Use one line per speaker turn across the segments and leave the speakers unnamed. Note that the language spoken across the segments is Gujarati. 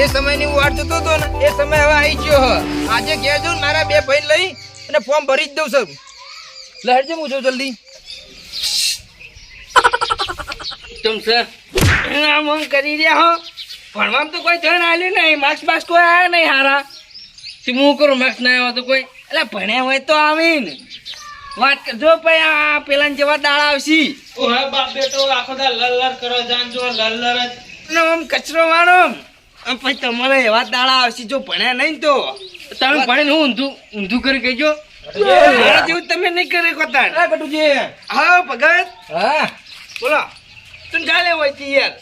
જે સમયની હું વાટ જોતો હતો ને એ સમય હવે આવી ગયો હ. આજે ઘેર જઉં મારા બે ભાઈ લઈ અને ફોર્મ ભરી જ દઉં સર લહેરજે હું છું જલ્દી.
તમ સર. આમ આમ કરી રહ્યા હો. ભણવામાં તો કોઈ ધ્યાન આવ્યું નહીં માર્ક્સ બાર્ક્સ કોઈ આવ્યા નહીં હારા. તે હું કરું માર્ક્સ ના આવ્યો તો કોઈ? એટલે ભણ્યા હોય તો આવીને. વાત કરજો ભાઈ આ પેલા જેવા દાળ આવશી.
ઓહે બાપ બેટો આખો દા લલ્લર કરો જાન જો
લલ્લર જ. આમ કચરો વાળો પછી તમારે એવા દાડા આવશે જો ભણ્યા નહીં તો. તમે ભણે હું ઊંધું ઊંધું કરી કહેજો. મારા જેવું તમે નહીં કરે કોતા
હા બટુજી
હા ભગત.
હા.
બોલો. તું ચાલે હોય છે યાર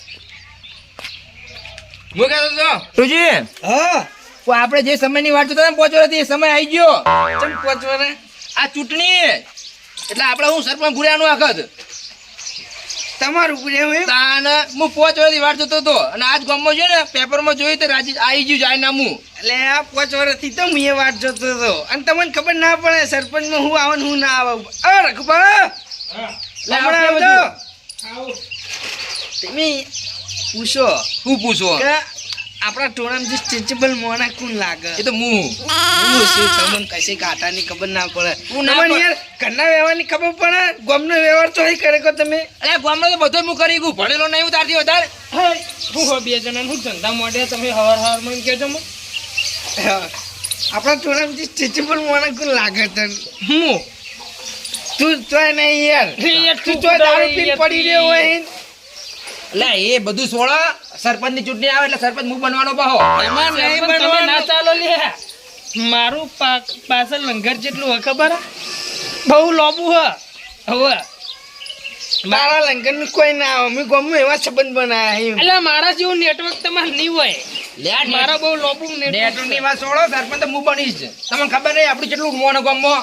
હું કહેતો હતો બટુજી
હા.
તો આપણે જે સમયની વાત જોતા હતા ને પોચ વર્ષથી એ સમય આવી ગયો.
ચમ પહોંચવાને?
આ ચૂંટણી. એટલે આપણે હું સરપંચ ગુડિયાનું આખત
તમારું
તાન હું પોચ વર્ષથી વાટ જોતો હતો અને આજ ગામમાં જોયું ને પેપરમાં જોયું તો રાજી આવી ગયું જાયનામું
એટલે આ પાંચ વર્ષથી તો હું એ વાટ જોતો હતો. અને તમને ખબર ના પડે સરપંચમાં હું આવું હું ના આવું. અ હમણાં તમે પૂછો
હું પૂછો?
કે આપણા ટોળામાં જે સ્ટ્રેચેબલ મોના કોણ લાગે.
એ તો હું
હું શું તમને કશે કાંટાની ખબર ના પડે. તમને યાર ઘરના વ્યવહારની ખબર પડે? ગોમનો વ્યવહાર તો કરે કો તમે.
અરે ગોમનો તો બધો હું કરી ગયું. ભણેલો નહીં હું તારથી વધારે.
હું. હો બે જણા હું ધંધા મોઢે તમે હવાર હવાર મને કહેજો મને.
આપણા ટોળામાં જે સ્ટ્રેચેબલ મોના કોણ લાગે તને?
હું
તું તો નહીં યાર તો
તો
દારૂ પીને પડી રહ્યો હોય.
એટલે એ બધું સોળા સરપંચની ચૂંટણી આવે એટલે સરપંચ હું બનવાનો પાહો
એમાં નહીં
સરપંચ તમે
બનવાનું.
ના ચાલો લે. મારું પા- પાછળ લંગર જેટલું હોય ખબર? હે? બહુ લોબુ હ. હવે.
મારા નું કોઈ ના અમે મેં ગમે એવા સંબંધ બનાયા
એટલે મારા જેવું નેટવર્ક તમારે નહીં હોય.
લે
મારા બહુ લોબુ
નેટવર્કની વાત સોળો સરપંચ તો હું બનીશ તમને ખબર નહીં આપણું કેટલું મોનો ગામમાં.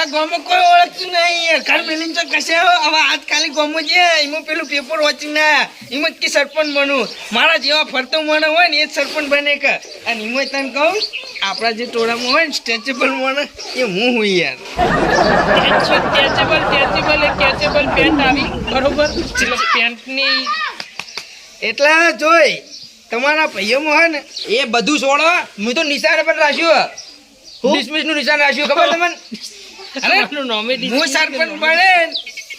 આ ગોમો કોઈ ઓળખતું નહીં ઘર મેલીને તો કશે. હવે આજકાલે ગોમો છે એમાં પેલું પેપર વાંચી ના. એમાં કે સરપંચ બનવું. મારા જેવા ફરતો મને હોય ને એ જ સરપંચ બને કે. અને એમાં તને કહું આપણા જે ટોળામાં હોય ને સ્ટ્રેચેબલ મને એ હું હું યાર.
સ્ટેચેબલ કેચેબલ એ પેન્ટ આવી. બરોબર? એટલે પેન્ટની
એટલે જોઈ તમારા ભાઈઓમાં હોય ને
એ બધું છોડો. મેં તો નિશાન પણ રાખ્યું. ડિસમિસનું નિશાન રાખ્યું ખબર તમને?
અરે હું સરપંચ બને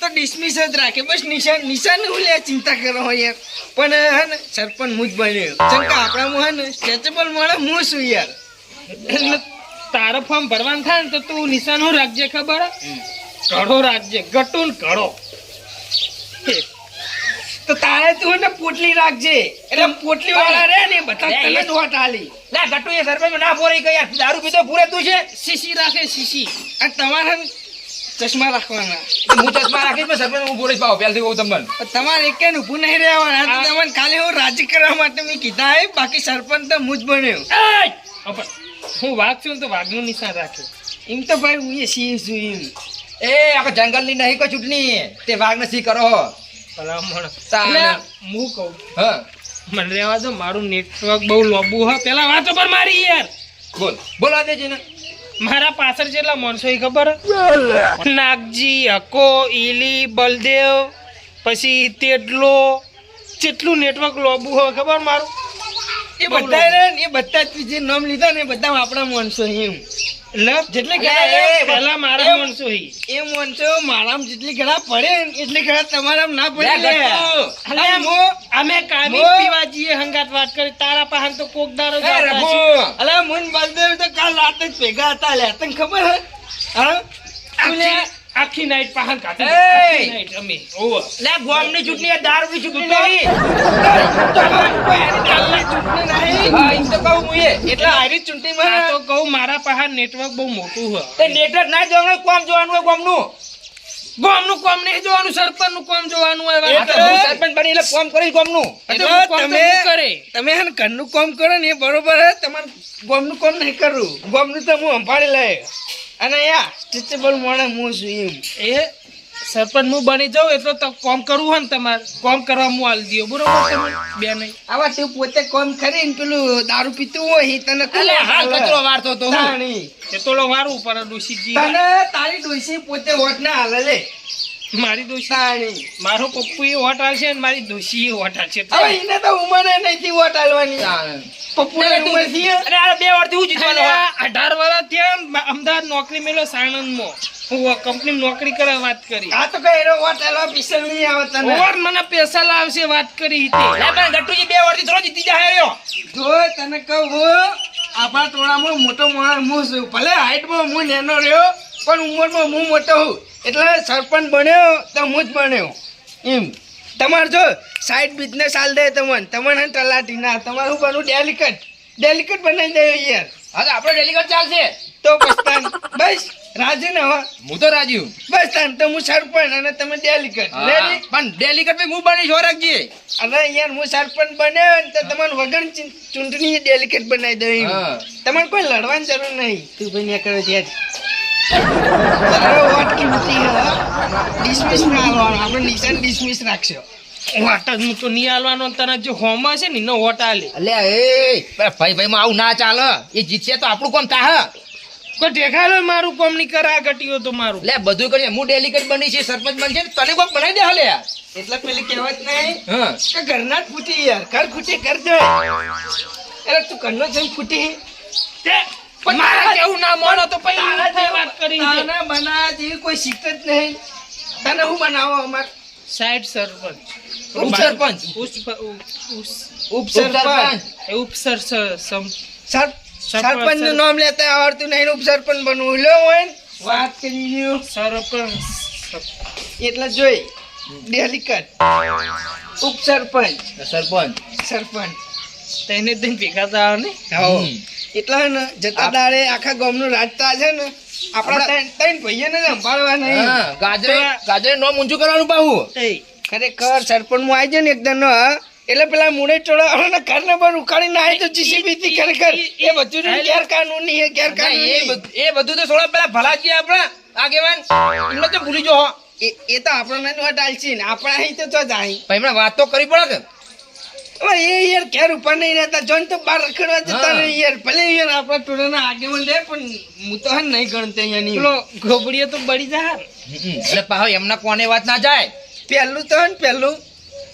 તો ડિસમિસ જ રાખે. બસ નિશાન નિશાન હું લે ચિંતા કરો હોય યાર પણ હે ને સરપંચ હું જ બન્યો. જેમ કે આપણામાં હે ને સ્ટ્રેચેબલ મળે હું શું યાર?
એટલે તારા ફોર્મ ભરવાનું થાય ને તો તું નિશાન હું રાખજે ખબર? ઘડો રાખજે. ગટુન ઘડો.
તો તારે તું ને પોટલી રાખજે. એટલે પોટલી વાળા રે ને બધા તને જ વોટ આલી.
લે ગટ્ટુ એ સરપંચ ના પોરી ગયા દારૂ પીતો પૂરે તું છે?
શીશી રાખે શીશી.
અને તમારે ચશ્મા રાખવાના.
હું ચશ્મા રાખીશ પણ સરપંચ હું પોલીસ પાવ પહેલથી કહું તમને.
તમારે એક ઊભું નહીં રહેવાના. તો તમને ખાલી હું રાજી કરવા માટે મેં કીધા બાકી સરપંચ તો હું જ બન્યો.
હું વાઘ છું ને તો વાઘનું નિશાન રાખ્યું
એમ તો ભાઈ હું એ સિંહ છું એમ.
એ આખો જંગલની નહીં કોઈ ચૂંટણી. તે વાઘને નથી કરો
ભલામણ. હું કહું
હા.
મને રહેવા દો મારું નેટવર્ક બહુ લોબુ હ. પેલા વાતો પર મારી યાર.
બોલ બોલા દેજે ને
મારા પાછળ જેટલા માણસો એ ખબર નાગજી હકો ઈલી બલદેવ પછી તેટલો જેટલું નેટવર્ક લોબુ હોય ખબર મારું?
એ બધા એ બધા જ નામ લીધા ને એ બધા આપણા માણસો એમ.
જેટલે
એ,
પહેલા મારા માણસો
મારામાં જેટલી ઘણા પડે એટલી ઘણા તમારામાં ના પડે.
અલે,
મો-
અમે કાયમી
મો-
હંગાત વાત કરી તારા પાસે તો કોક દારો જાતા
અલે મુન બલદેવ તો કાલ રાતે જ ભેગા હતા લે તને ખબર હે? હા?
આખી- નાઈટ પાહન! આખી night અમે. ઓવ.
લે ગોમની ચૂંટણી એ દારૂની ચૂંટણી નહીં.
ચૂંટણી
તો કહું હું
એટલે હારી ચૂંટણીમાં
આ તો કહું મારા પાસે નેટવર્ક બહુ મોટું હોય.
તે નેટવર્ક ના જોવાનું કોમ જોવાનું હોય કોમનું
ગામનું કામ નહીં જોવાનું સરપંચનું કામ જોવાનું
સરપંચ બની એટલે કોમ
કામ તો
તમે
કરે.
તમે ઘરનું કોમ કરો ને એ બરોબર તમારે ગોમનું કોમ નહીં કરવું. ગોમનું તો હું સંભાળી લે અને યા સ્ટ્રેચેબલ મોણે હું છું
એ સરપંચ હું બની જાઉં એટલે તો કોમ કરવું હોય ને તમારે. કોમ કરવા હું આલી દઉં બરોબર તમે બે નહીં
આવા તું પોતે કામ કરીને પેલું દારૂ પીતું હોય તને
કલે હાલ
હાલે?
કચરો વારતો તો હું.
એ તો વારું પર ડોસીજી
તને તારી ડોસી પોતે વોટ ના હાલે લે.
મારી
તાણી.
મારો પપ્પુ એ વોટ આલશે અને મારી દોશી એ વોટ આલશે.
હવે એને તો ઉંમરે નથી વોટ આલવાની.
પપ્પુ
પપ્પુને ઉંમરથી
અરે આ બે વર્ષથી હું જીતવાનો
અરે
હોય.
આ અઢાર વર્ષ થયા મ- અમદાવાદ નોકરી મેળો સાણંદમાં. હું કંપની નોકરી કરવા વાત કરી.
આ તો કઈ એનો આલવા પીસલ નહીં આવે તને.
ઓર મને પૈસા લાવશે વાત કરી તે.
લે પણ ગટ્ટુજી બે વર્ષથી થોડો જીતી જાય રહ્યો.
જો તને કહું આપણા ટોળામાં મોટો માણસ હું છું. ભલે હાઈટમાં હું નેનો રહ્યો પણ ઉંમરમાં હું મોટો હું એટલે સરપંચ બન્યો તો હું જ બન્યો. એમ. તમારે જો સાઈડ બિઝનેસ હાલ દે તમને. તમને તલાટી ના તમારું હું બનવું ડેલિકેટ ડેલિકેટ બનાવી દે યાર.
હા તો આપણો ડેલિકેટ ચાલશે.
તો પસ્તાન બસ રાજી ને હવે
હું તો રાજી છું
બસ તાન તો હું સરપંચ અને તમે ડેલિકેટ
પણ ડેલિકેટ ભાઈ હું બનીશ હોરકજી
અરે યાર હું સરપંચ બન્યો ને તો તમારે વગર ચૂંટણી ડેલિકેટ બનાવી દઉં. તમારે કોઈ લડવાની જરૂર નહીં. તું ભાઈ ને કરો છે વોટ કિંમતી ડિસમિસ ના હાલવાનો આપણે નિશાન ડિસમિસ રાખશો.
વોટ જ હું તો નહીં આલવાનો અને તને જે હોમાં છે ને એનો વોટ આલે
અલ્યા એ ભાઈ ભાઈ માં આવું ના ચાલે. એ જીતશે તો આપણું કોમ થાહ.
કોઈ ઢેકાલો મારું કોમ કરા કરે આ તો મારું.
લે બધું કરીએ. હું ડેલિકેટ બની છે સરપંચ બનશે ને તને કોક બનાવી દે હાલે યાર.
એટલે પેલી કહેવત નહીં
હા.
કે ઘરના જ ફૂટી યાર. ઘર ખૂટી કરજો અરે તું ઘરનો જેમ ફૂટી.
તે મારા કેવું ના માનો તો પછી વાત કરી
બનાવવા જેવી કોઈ શીખત જ નહીં. તને હું બનાવો અમાર?
સાઈડ સરપંચ.
ઉપસરપંચ.
ઉપ- ઉપ- ઉપ-
ઉપસરપંચ.
એ ઉપસર
સર-
સરપંચ,
નું નામ લેતા આવડતું નહીં ઉપસરપંચ બનવું. લો હોય વાત કરી લ્યો.
સરપંચ.
એટલે જોઈ ડેલિકટ. ઉપસરપંચ
સરપંચ.
સરપંચ.
તેને દિન ભેગા થાવ ને?
હો એટલા ને જતા દાડે આખા ગામનું રાજતા છે ને આપણા ત્રણ ભાઈઓને સંભાળવા નહીં
ગાજરે ગાજરે નો ઊંચું કરવાનું પાહું
ખરેખર સરપંચમાં આવી જાય ને એકદમ હા, એટલે પેલા મુડે ચોળા ઘર ને પર ઉખાડીને આવી તો જીસીબી થી ખરેખર એ બધું ને ગેરકાનૂની
એ
ગેરકાનૂની
એ બધું તો થોડા પેલા ભલાજી આપણા આગેવાન એમને તો ભૂલી જો
એ તો આપણને જ વટાલશી ને આપણા અહીં તો તો જ
ભાઈ હમણાં વાત તો કરી પડે કે?
હવે એ યાર ઘેર ઉપર નહીં રહેતા જોઈને તો બહાર રખડવા જતા. નહીં યાર. ભલે યાર આપણા ટોળાના આગેવાન રહે પણ હું તો હે નહીં ગણતો અહીંયાની
પેલો ગોબડીઓ તો બળી
જાય. એટલે પાહો એમના કોને વાત ના જાય?
પહેલું તો હે ને પહેલું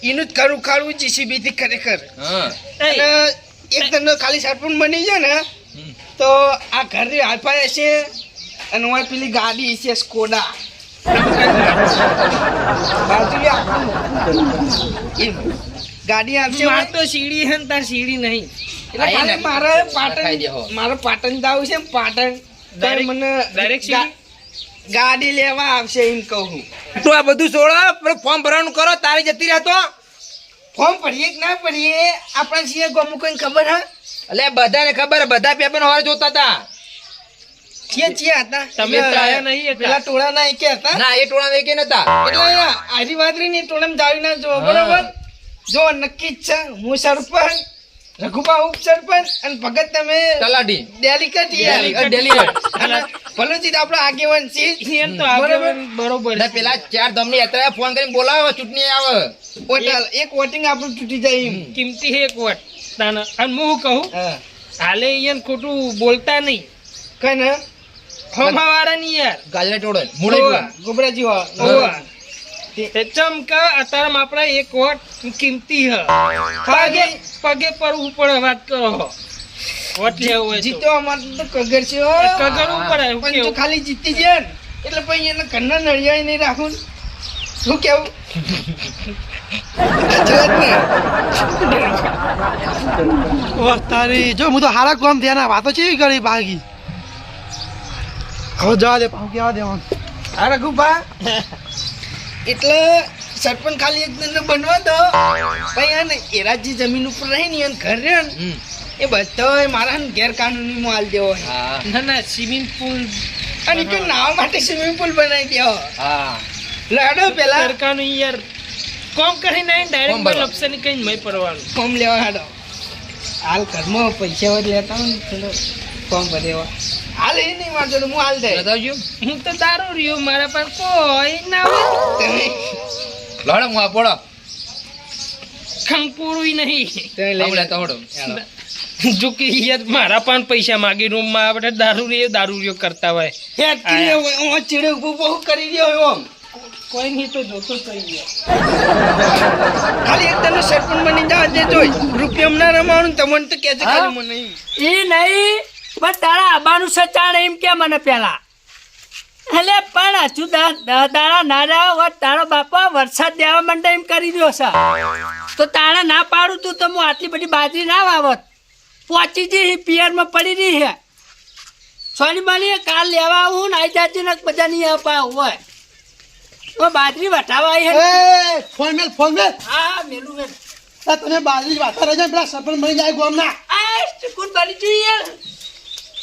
એનું જ ખરું ખાડું જીસીબી થી ખરેખર. અને એક ધંધો ખાલી સરપંચ બની જાય ને તો આ ઘરની હાલફાઈ હશે અને હું પેલી ગાડી છે સ્કોડા ગાડી આવશે
માર તો સીડી હે ને તાર સીડી નહીં.
એટલે મારે. પાટણ મારે પાટણ જવું છે ને પાટણ મને દરેક
સીડી?
ગાડી લેવા આવશે એમ કહું.
તું આ બધું છોડો ફોર્મ ભરવાનું કરો તારી જતી રહેતો
ફોર્મ ભરીએ કે ના ભરીએ આપણા સિંહ ગમુ કઈ ખબર હા?
એટલે બધાને ખબર હે, બધા પેપર હોવા જોતા હતા.
છીએ છીએ હતા.
તમે આયા નહીં હતા.
પેલા ટોળા ના એકે હતા.
ના એ ટોળા વેકે નતા.
એટલે આરી વાદરી ની ટોળામાં જાવી ના જો બરોબર? જો નક્કી જ છે હું સરપંચ રઘુબા ઉપસરપંચ અને ભગત તમે
તલાટી.
ડેલિકેટ યાર.
ડેલિકેટ.
અને આપણો આગેવાન છે
તો આગેવાન બરોબર?
છે. પેલા ચાર ધમની યાત્રા ફોન કરીને બોલાવો ચૂંટણી આવે.
ઓટલ એક વોટિંગ આપણું તૂટી જાય.
કિંમતી હે એક વોટ. તાના અને હું કહું? હાલે અહીંયા ખોટું બોલતા નહીં.
કઈ ને?
હોમા વાળા ની યાર
ગાલે ટોડે મૂળે
ગોબરાજી હોવા.
હોવા. કે ચમકા અત્યારે આપણા એક વોટ કિંમતી હ. પગે પગે પર ઉપર વાત કરો વોટ લેવો.
જીતો અમાર તો કગર છે.
કગર ઉપર આવ્યું
પણ જો ખાલી જીતી જાય એટલે પછી એને ઘરના નળિયાએ નહીં રાખું શું કેવું?
તારી જો હું તો હારા કોમ ધ્યાન ના વાતો છે કરી બાકી? હવે જવા દે પાછું કેવા દેવાનું?
હારા રઘુભા એટલે સરપંચ ખાલી એક દંડ બનવા દો. ભાઈ આ ને એરાજી જમીન ઉપર રહી ને ઘર રહ્યો ને એ બધો મારા ગેરકાનૂની માલ દેવો
ના ના સ્વિમિંગ પુલ
અને તો નાવા માટે સ્વિમિંગ પુલ બનાવી દેવો
હા.
લડો પેલા.
સરકારનું યાર કોમ કરીને
નાય
ડાયરેક્ટ
ભરવા.
લપસે ની કઈ મય પડવાનું.
કોમ લેવા હાડો. હાલ ઘરમાં પૈસા વધ લેતા હોય ને ફોર્મ ભરેવા હાલ એ નહીં મારતો હું હાલ દે
બતાવજો
હું તો દારૂ રહ્યો મારા પાસે કોઈ ના હોય.
લડો હું આપોડો
ખંપુરું નહીં.
તમે લઈ.
લેતા હોડો.
જો કે યાર મારા પણ પૈસા માગી રૂમમાં આપણે દારૂ રહ્યો દારૂ રહ્યો કરતા હોય.
ચીડે ઊભું બહુ કરી રહ્યો હોય ઓમ
કોઈ નહીં તો જોતો થઈ ગયો.
ખાલી એક તને સરપંચ બની જવા જે જોઈ રૂપિયા ના રમાવાનું તમને તો કહેજે ખાલી મને
એ નહીં બસ તારા આબાનું સચાણ એમ કે મને પેલા. એટલે પણ હજુ દાડા ના રહ્યા તારો બાપા વરસાદ દેવા માંડે એમ કરી દો છે. તો તાણે ના પાડું તું તો હું આટલી બધી બાજરી ના વાવત. પહોંચી જઈ પિયરમાં પડી રહી છે સોની માની કાલ લેવા આવું ને આઈ જાતી ને બધા નહીં આપા હોય. તો બાજરી વટાવા આવી
હે ફોન મેલ ફોન મેલ.
હા મેલું મેલ.
તને બાજરી વાતા રહેજો ને પેલા સરપંચ મળી જાય ગોમના.
આ ચુકુન બની જોઈએ.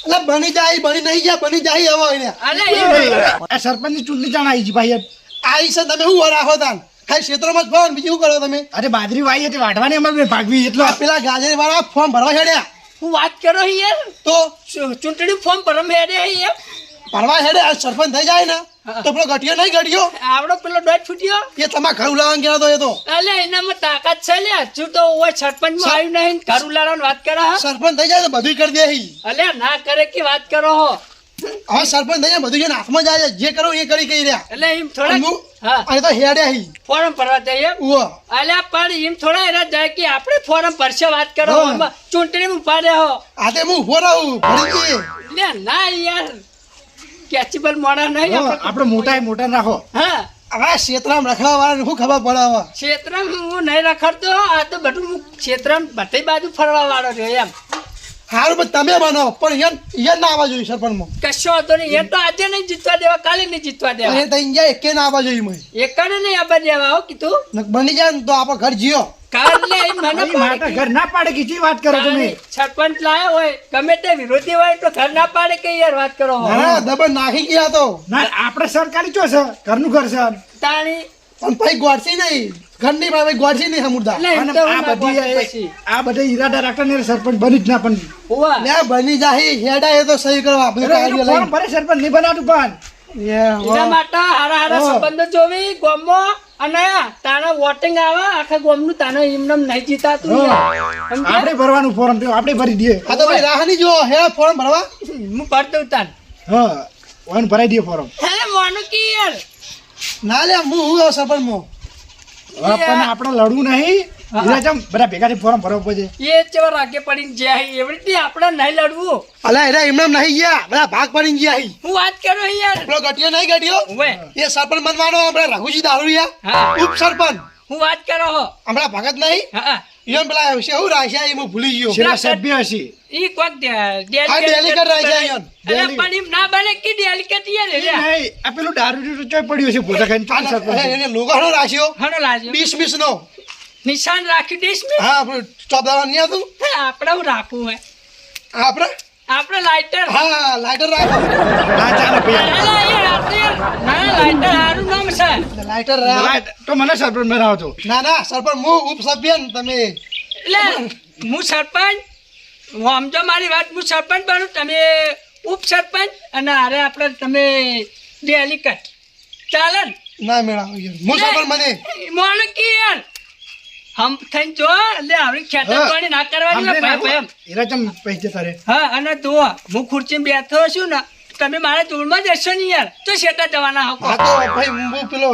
એટલે બની જાય બની નહીં ગયા બની જાય હવે એને
અલે એ
આ સરપંચની ચૂંટણી જાણ આવી છે ભાઈ આવી છે તમે શું રાખો તાન ખાલી ક્ષેત્રોમાં જ ફોન બીજું કરો તમે?
અરે બાજરી વાઈ હતી વાઢવાની અમારે ભાગવી એટલો
પેલા ગાજરી વાળા ફોર્મ ભરવા છેડ્યા
હું વાત કરો યાર
તો?
ચૂંટણી ફોર્મ ભરમ હેડે યાર
ભરવા હેડે આ સરપંચ થઈ જાય ને તો પેલો ઘટ્યો નહીં ઘટ્યો
આવડો પેલો ડોટ છૂટ્યો
એ તમારે ઘર ઉલાવવાનું ગયા તો એ તો.
એટલે એનામાં તાકાત છે લે. હજુ તો ઓય સરપંચમાં આવ્યું નહીં ઘર ઉલાડવાની વાત કરે
સરપંચ થઈ જાય તો બધું કરી દે
એટલે ના કરે કે વાત કરો હો.
હવે સરપંચ થઈ જાય બધું જેને હાથમાં જાય જે કરો એ કરી કહી રહ્યા.
એટલે એમ થોડા હા.
અને તો હેડ્યા હી.
ફોરમ ભરવા જઈએ
ઓ
અલ્યા પણ એમ થોડા એના જાય કે આપણે ફોરમ ભરશે વાત કરો
ચૂંટણી
આમાં ચૂંટણીમાં પાડે હો.
આ તે હું ફોરાવું ભરી.
ના યાર. કેચીબલ મોડા નહીં આપણે
મોટા મોટા રાખો.
હા.
હવે ક્ષેત્રમાં વાળા વાળાને શું ખબર પડે હવે?
ક્ષેત્રમાં હું નહીં રખડતો આ તો બધું હું ક્ષેત્રમાં બધી બાજુ ફરવા વાળો રહ્યો એમ.
સારું પણ તમે બનો. પણ યન યન ના આવવા જોઈએ સરપંચમાં.
કશો વાંધો નહીં એ તો આજે નહીં જીતવા દેવા કાલે નહીં જીતવા દેવા
એ થઈ જાય એકે ના આવવા જોઈએ મને
એકાને નહીં આવવા દેવા આવો કીધું?
બની જાય ને તો આપણે ઘર જીઓ.
કાલે મને
ઘર ના પાડે કે ચી વાત કરો તમે.
સરપંચ લાયો હોય ગમે તે વિરોધી હોય તો ઘર ના પાડે કે યાર વાત કરો હો.
દબન નાખી ગયા તો.
ના આપણે સરકારી ચો છે? ઘરનું ઘર છે.
તાણી
પણ ભાઈ ગોડસી નહીં. ઘરની ભાઈ ગોળસી નહીં
તો
આ બધી આ બધા ઈરાદા રાખતા ને સરપંચ બની જ ના પણ.
લે બની જાય હેડા એ તો સહી કરવા આપણે
ફોર્મ
લઈ.
ભરે સરપંચ? નહીં બનાવતું પણ.
એ
એના માટે હારા હારા સંબંધ જોવી ગોમો અને તારા વોટિંગ આવે આખા ગોમનું તાને ઇમનમ નહીં જીતા તું.
આપણે ભરવાનું ફોર્મ તો આપણે ભરી દઈએ.
આ તો ભાઈ રાહની જો હે ફોર્મ ભરવા?
હું દઉં તાન.
હા ઓન ભરાઈ દઈએ ફોર્મ.
હે મોનું યાર
ના લે હું હું સરપંચ
હવે પણ આપણે લડવું નહીં. ઈરા ચમ બધા ભેગા થી ફોરમ ભરવા પડે
એ ચેવા રાગે પડીને હી. એવી રીતે આપણે નહીં લડવું.
અલા એના એમને નહીં ગયા. બધા ભાગ પડી ગયા હી.
હું વાત કરું યાર.
આપણો ગટિયો નહીં ગટિયો એ સરપંચ બનવાનો આપણે રઘુજી દારૂડિયા.
હા.
ઉપ સરપંચ
હું વાત કરો હો.
હમણાં ભગત નહીં?
હા.
ઈવન પેલા શું રાખ્યા એમાં ભૂલી ગયો.
છેલ્લા સભ્ય હશે.
ઈ કોક delegate
રાખ્યા.
અરે પણ એમ ના બને કે ડેલિકેટ યાર.
નહીં આ પેલું દારૂ ચોય પડ્યું છે પોતા ખાઈને ચાલ સર
એને લોગાનો રાખ્યો.
હણો રાખ્યો
બીસ બીસ નો
નિશાન રાખ્યું દઈશ મેં
હા આપણે સ્ટોપ નહીં હતું
આપણે હું રાખવું હોય
આપણે
આપણે લાઇટર
હા લાઇટર રાખો.
ના ચાલે
લાઇટર હારું નામ છે.
લાઇટર રાખ.
તો મને સરપંચ બનાવો છો
ના ના સરપંચ હું ઉપસભ્ય ને તમે
એટલે હું સરપંચ હું સમજો મારી વાત હું સરપંચ બનું તમે ઉપ સરપંચ અને હારે આપણે તમે ડેલિકટ ચાલે ના?
મેળાવો યાર હું સરપંચ મને
મોણું કી યાર હમ થઈને જો એટલે આવડી ખેતર પાણી ના કરવાની ભાઈ ભાઈ એમ.
ઈરા ચમ પૈસે તારે.
હા અને તો હું ખુરશીમાં બેઠો છું ને તમે મારા જોડમાં જ ને યાર. તો શેટા જવાના હકો
હા તો ભાઈ હું પેલો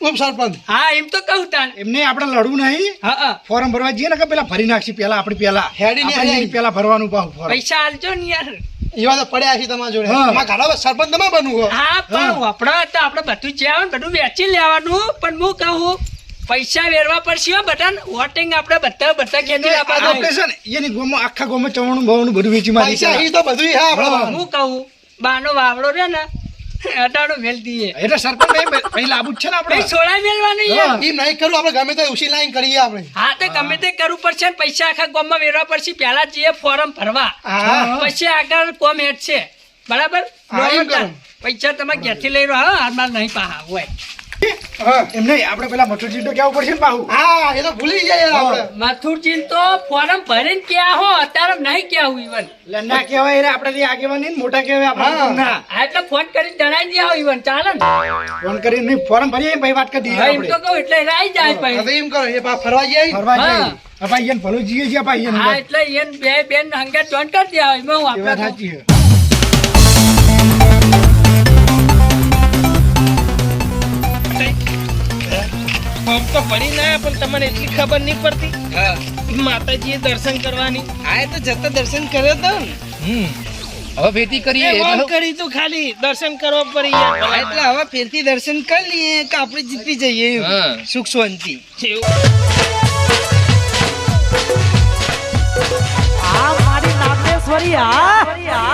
ઉપ સરપંચ.
હા એમ તો કહું તાન
એમને આપણે લડવું નહીં.
હા
ફોર્મ ભરવા જઈએ ને કે પેલા ભરી નાખશી પેલા આપણે પેલા.
હેડી.
પેલા ભરવાનું
પૈસા આલજો ને યાર.
એવા તો પડ્યા છે તમારા જોડે. ઘણા સરપંચ તમે બનવું હો
પણ તો આપણે બધું જે આવે બધું વેચી લેવાનું. પણ હું કહું પૈસા વેરવા પડશે હો બધાને વોટિંગ આપણે બધા બધા ખેંચી
આપા
દો
આપણે ને એની ગોમો આખા ગોમો ચવાણું બવાનું બધું વેચી મારી
પૈસા ઈ તો બધું હા આપણા
હું. કહું બાનો વાવડો રે ને અટાડો મેલ દઈએ.
એટલે સરપંચ ભાઈ ભાઈ લાભ છે ને આપણે?
સોળા મેલવાનું
ઈ. નહીં કરું આપણે ગમે તો ઉસી લાઈન કરીએ આપણે.
હા તો ગમે તે કરવું પડશે ને પૈસા આખા ગોમમાં વેરવા પડશે. પહેલા જઈએ ફોર્મ ભરવા.
હા.
પછી આગળ કોમ હેડ છે બરાબર. પૈસા તમે ક્યાંથી લઈ રહ્યો હા હાલમાં નહીં પાહા હોય.
એમ નહીં આપણે પેલા મથુર ચિંતો કેવું પડશે ને બાહુ
હા એ તો ભૂલી જાય આપણે.
મથુર ચિંતો ફોરમ ભરીને ક્યાં હો? અત્યારે નહીં ક્યાં હું ઈવન
ના કહેવાય રે આપણે આગેવાન નહીં મોટા કહેવાય આપણે.
હા.
એટલે ફોન કરીને જણાવી દે હો ઈવન ચાલે ને?
ફોન કરીને નહીં ફોર્મ ભરીએ ભાઈ વાત કરી દઈએ
એમ તો કહું એટલે રાઈ જાય ભાઈ.
હવે એમ કરો એ બા ફરવા જાય?
ફરવા જાય. આ ભાઈ ભલું જીએ છીએ ભાઈ એને
હા એટલે એને બે બેન હંગે જોઈન કરી દે એમાં હું આપણે
સાચી છે.
ભોગ તો પડી ના પણ તમને એટલી ખબર નહીં પડતી?
માતાજી
માતાજીએ દર્શન કરવાની.
આ તો જતા દર્શન કર્યો તો
હવે ફેરથી કરીએ
કરી તું ખાલી દર્શન કરવા પડી
એટલે હવે ફેરતી દર્શન કરી લઈએ કે આપણે જીતી જઈએ સુખ શાંતિ.
આ મારી નાગેશ્વરી આ